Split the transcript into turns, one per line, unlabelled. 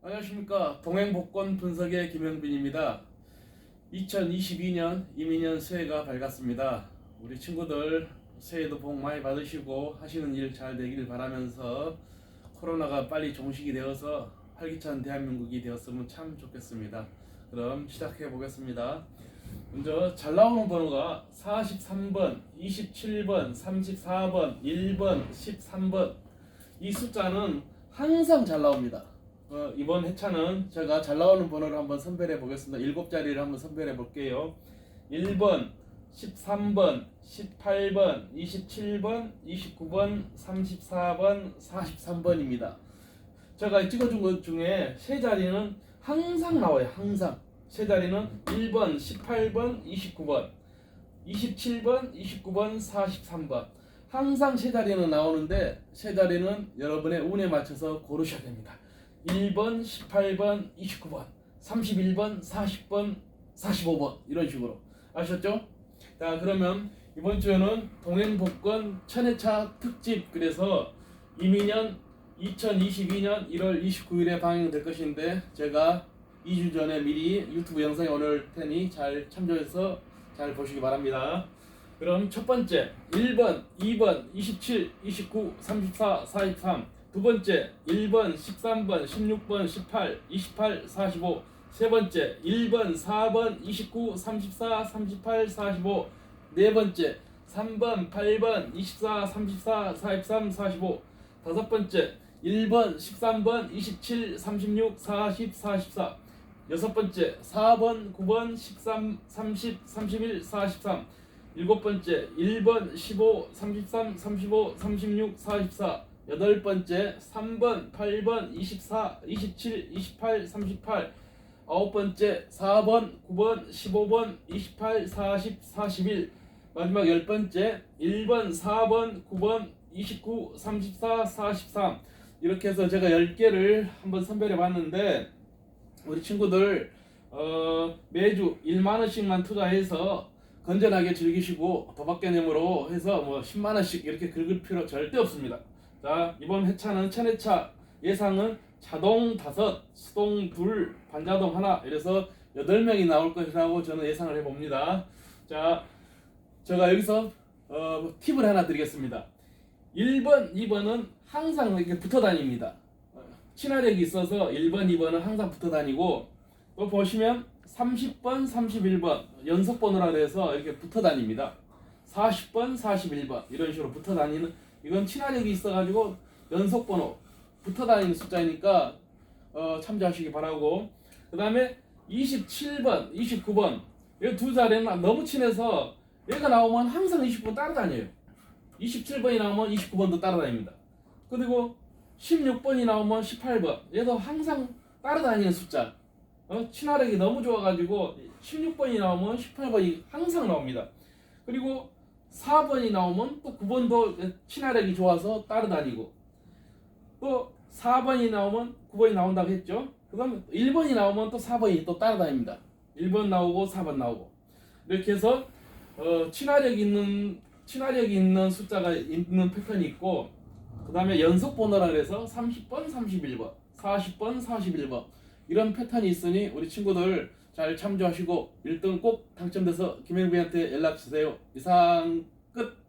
안녕하십니까. 동행복권 분석의 김영빈입니다. 2022년 이민년 새해가 밝았습니다. 우리 친구들 새해도 복 많이 받으시고 하시는 일 잘 되길 바라면서 코로나가 빨리 종식이 되어서 활기찬 대한민국이 되었으면 참 좋겠습니다. 그럼 시작해 보겠습니다. 먼저 잘 나오는 번호가 43번, 27번, 34번, 1번, 13번. 이 숫자는 항상 잘 나옵니다. 어, 이번 회차는 제가 잘 나오는 번호를 한번 선별해 보겠습니다. 일곱 자리를 한번 선별해 볼게요. 1번, 13번, 18번, 27번, 29번, 34번, 43번입니다. 제가 찍어준 것 중에 세 자리는 항상 나와요. 항상. 세 자리는 1번, 18번, 29번, 27번, 29번, 43번. 항상 세 자리는 나오는데 세 자리는 여러분의 운에 맞춰서 고르셔야 됩니다. 1번, 18번, 29번, 31번, 40번, 45번 이런 식으로 아셨죠? 자 그러면 이번 주에는 동행복권 천회차 특집 그래서 이민년 2022년 1월 29일에 방영될 것인데 제가 2주 전에 미리 유튜브 영상에 올릴 테니 잘 참조해서 잘 보시기 바랍니다. 그럼 첫 번째 1번, 2번, 27, 29, 34, 43. 두 번째 1번, 13번, 16번, 18, 28, 45. 세 번째 1번, 4번, 29, 34, 38, 45. 네 번째 3번, 8번, 24, 34, 43, 45. 다섯 번째 1번, 13번, 27, 36, 40, 44. 여섯 번째 4번, 9번, 13, 30, 31, 43. 일곱 번째 1번 15 33 35 36 44 여덟 번째 3번 8번 24 27 28 38 아홉 번째 4번 9번 15번 28 40 41 마지막 열 번째 1번 4번 9번 29 34 43 이렇게 해서 제가 10개를 한번 선별해 봤는데 우리 친구들 어, 매주 1만 원씩만 투자해서 건전하게 즐기시고 도박 개념으로 해서 뭐 10만 원씩 이렇게 긁을 필요 절대 없습니다. 자 이번 회차는 천회차 예상은 자동 다섯, 수동 둘, 반자동 하나 이래서 여덟 명이 나올 것이라고 저는 예상을 해봅니다. 자 제가 여기서 어, 팁을 하나 드리겠습니다. 1번, 2번은 항상 이렇게 붙어 다닙니다. 어, 친화력이 있어서 1번, 2번은 항상 붙어 다니고 또 보시면 30번, 31번 연속 번호라 그래서 이렇게 붙어 다닙니다. 40번, 41번 이런 식으로 붙어 다니는 이건 친화력이 있어가지고 연속 번호 붙어 다니는 숫자니까 어, 참조하시기 바라고 그 다음에 27번, 29번 이 두 자리는 너무 친해서 얘가 나오면 항상 29번 따라다녀요. 27번이 나오면 29번도 따라다닙니다. 그리고 16번이 나오면 18번 얘도 항상 따라다니는 숫자 어? 친화력이 너무 좋아가지고 16번이 나오면 18번이 항상 나옵니다. 그리고 4번이 나오면 또 9번도 친화력이 좋아서 따라다니고 또 4번이 나오면 9번이 나온다고 했죠. 그 다음에 1번이 나오면 또 4번이 또 따라다닙니다. 1번 나오고 4번 나오고 이렇게 해서 어, 친화력 있는 친화력이 있는 숫자가 있는 패턴이 있고 그 다음에 연속 번호라 그래서 30번, 31번, 40번, 41번 이런 패턴이 있으니 우리 친구들 잘 참조하시고 1등 꼭 당첨돼서 김영빈한테 연락 주세요. 이상 끝.